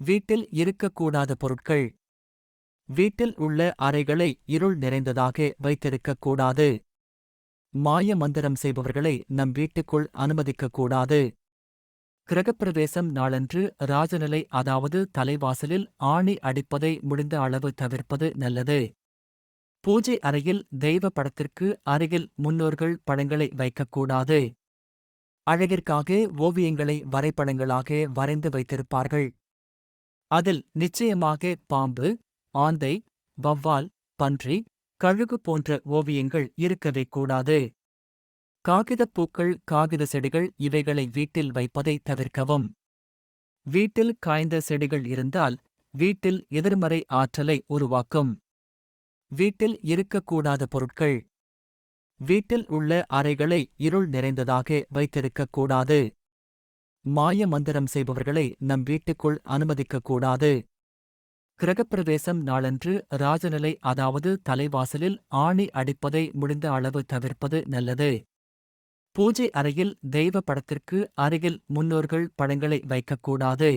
வீட்டில் இருக்கக்கூடாத பொருட்கள். வீட்டில் உள்ள அறைகளை இருள் நிறைந்ததாக வைத்திருக்கக் கூடாது மாய மந்திரம் செய்பவர்களை நம் வீட்டுக்குள் அனுமதிக்கக்கூடாது. கிரகப்பிரவேசம் நாளன்று ராஜநிலை அதாவது தலைவாசலில் ஆணி அடிப்பதை முடிந்த அளவு தவிர்ப்பது நல்லது. பூஜை அறையில் தெய்வ படத்திற்கு அருகில் முன்னோர்கள் படங்களை வைக்கக்கூடாது. அழகிற்காக ஓவியங்களை வரைபடங்களாக வரைந்து வைத்திருப்பார்கள். அதில் நிச்சயமாக பாம்பு ஆந்தை வவ்வால் பன்றி கழுகு போன்ற ஓவியங்கள் இருக்கவே கூடாது. காகிதப் பூக்கள் காகித செடிகள் இவைகளை வீட்டில் வைப்பதை தவிர்க்கவும். வீட்டில் காய்ந்த செடிகள் இருந்தால் வீட்டில் எதிர்மறை ஆற்றலை உருவாக்கும். வீட்டில் இருக்கக்கூடாத பொருட்கள். வீட்டில் உள்ள அறைகளை இருள் நிறைந்ததாக வைத்திருக்கக்கூடாது. மாய மந்திரம் செய்பவர்களை நம் வீட்டுக்குள் அனுமதிக்கக்கூடாது. கிரகப்பிரவேசம் நாளன்று ராஜநிலை அதாவது தலைவாசலில் ஆணி அடிப்பதை முடிந்த அளவு தவிர்ப்பது நல்லது. பூஜை அறையில் தெய்வ படத்திற்கு அருகில் முன்னோர்கள் படங்களை வைக்கக்கூடாது.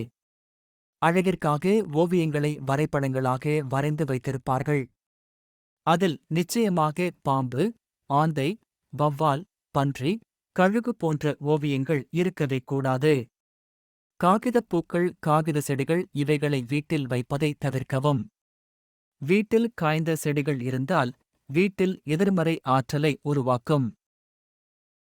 அழகிற்காக ஓவியங்களை வரைபடங்களாக வரைந்து வைத்திருப்பார்கள். அதில் நிச்சயமாக பாம்பு ஆந்தை வவ்வால் பன்றி கழுகு போன்ற ஓவியங்கள் இருக்கவே கூடாது. காகிதப் பூக்கள் காகித செடிகள் இவைகளை வீட்டில் வைப்பதை தவிர்க்கவும். வீட்டில் காய்ந்த செடிகள் இருந்தால் வீட்டில் எதிர்மறை ஆற்றலை உருவாக்கும்.